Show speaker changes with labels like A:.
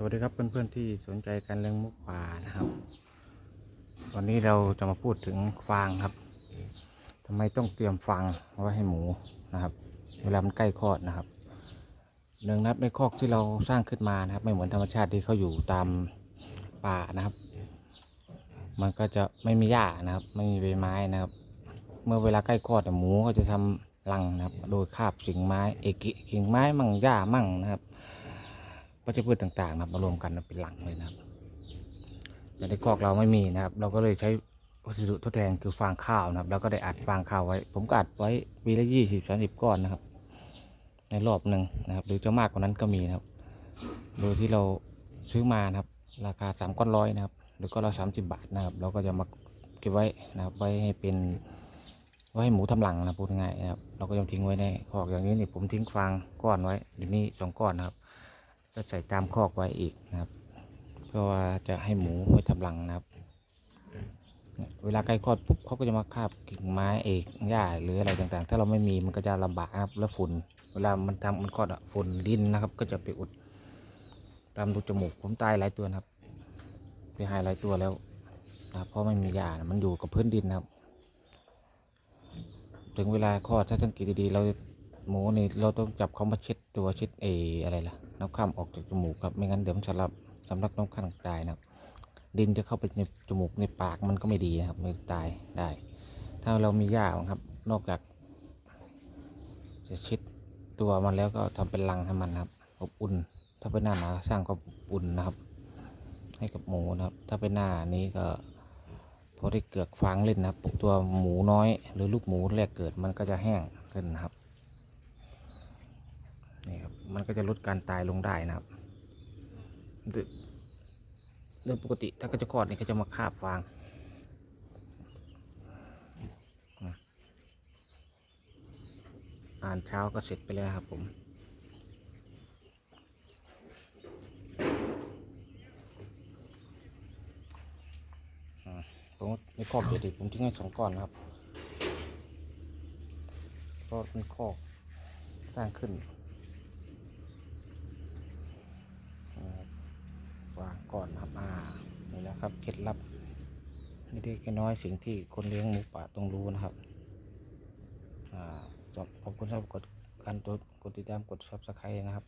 A: สวัสดีครับเพื่อนๆที่สนใจการเลี้ยงมุกป่านะครับ วันนี้เราจะมาพูดถึงฟางครับทำไมต้องเตรียมฟางไว้ให้หมูนะครับ เวลามันใกล้คลอดนะครับหนึ่งนับในคอกที่เราสร้างขึ้นมานะครับ ไม่เหมือนธรรมชาติที่เขาอยู่ตามป่านะครับ มันก็จะไม่มีหญ้านะครับ ไม่มีใบไม้นะครับ เมื่อเวลาใกล้คลอดเนี่ยหมูก็จะทำรังนะครับ โดยคาบสิ่งไม้เอกกิ่งไม้มั่งหญ้ามั่งนะครับ วัชพืชต่างๆนะครับมารวมกันเป็นหลังเลยนะครับแต่ในคอกเราไม่มีนะครับ เราก็เลยใช้วัสดุทดแทนคือฟางข้าวนะครับ แล้วก็ได้อัดฟางข้าวไว้ ผมก็อัดไว้วีละยี่สิบสามสิบก้อนนะครับ ในรอบหนึ่งนะครับ หรือจะมากกว่านั้นก็มีนะครับ โดยที่เราซื้อมานะครับ ราคาสามก้อนร้อยนะครับ หรือก็ละสามสิบบาทนะครับ เราก็จะมาเก็บไว้นะครับ ไว้ให้เป็นไว้ให้หมูทำหลังนะพูดง่ายนะครับ เราก็ยังทิ้งไว้ในคอกอย่างนี้นี่ผมทิ้งฟางก้อนไว้เดี๋ยวนี้สองก้อนนะครับ ก็ใส่ตามคอกไว้อีกนะครับ เพื่อว่าจะให้หมูไว้ทำรังนะครับ เวลาใกล้คลอดปุ๊บเขาก็จะมาคาบกิ่งไม้เอกหญ้าหรืออะไรต่างๆ ถ้าเราไม่มีมันก็จะลำบากนะครับแล้วฝุ่นเวลามันทำมันคลอดอะฝุ่นดินนะครับ ก็จะไปอุดตามรูจมูกผมตายหลายตัวนะครับไปหายหลายตัวแล้วนะเพราะไม่มีหญ้านะมันอยู่กับพื้นดินนะครับ ถึงเวลาคลอดถ้าสังเกตดีๆเรา หมูนี่เราต้องจับเขามาเช็ดตัวเช็ดเออะไรล่ะน้ำข้ามออกจากจมูกครับไม่งั้นเดี๋ยวมันสำลับสำลักน้ำข้างตายนะครับ ดินจะเข้าไปในจมูกในปากมันก็ไม่ดีนะครับมันตายได้ ถ้าเรามีหญ้าครับ นอกจากจะเช็ดตัวมันแล้วก็ทำเป็นรังให้มันครับอบอุ่น ถ้าเป็นหน้าหนาวสร้างความอบอุ่นนะครับ ให้กับหมูนะครับ ถ้าเป็นหน้านี้ก็พอได้เกือกฟางเล่นนะครับตัวหมูน้อย หรือลูกหมูแรกเกิดมันก็จะแห้งขึ้นนะครับ มันก็จะลดการตายลงได้นะครับโดยปกติถ้าก็จะคลอดนี่ก็จะมาคาบฟางอ่านเช้าก็เสร็จไปแล้วครับผมอ่าผมในคอกเดี๋ยวดิผมทิ้งให้สองก้อนนะครับก็เป็นคอกสร้างขึ้น วางก่อนนะครับอ่า นะครับเคล็ดลับนี่ที่แค่น้อยสิ่งที่คนเลี้ยงหมูป่าต้องรู้นะครับอขอบคุณสำหรับกดการกดติดตามกดซับสไครต์นะครับ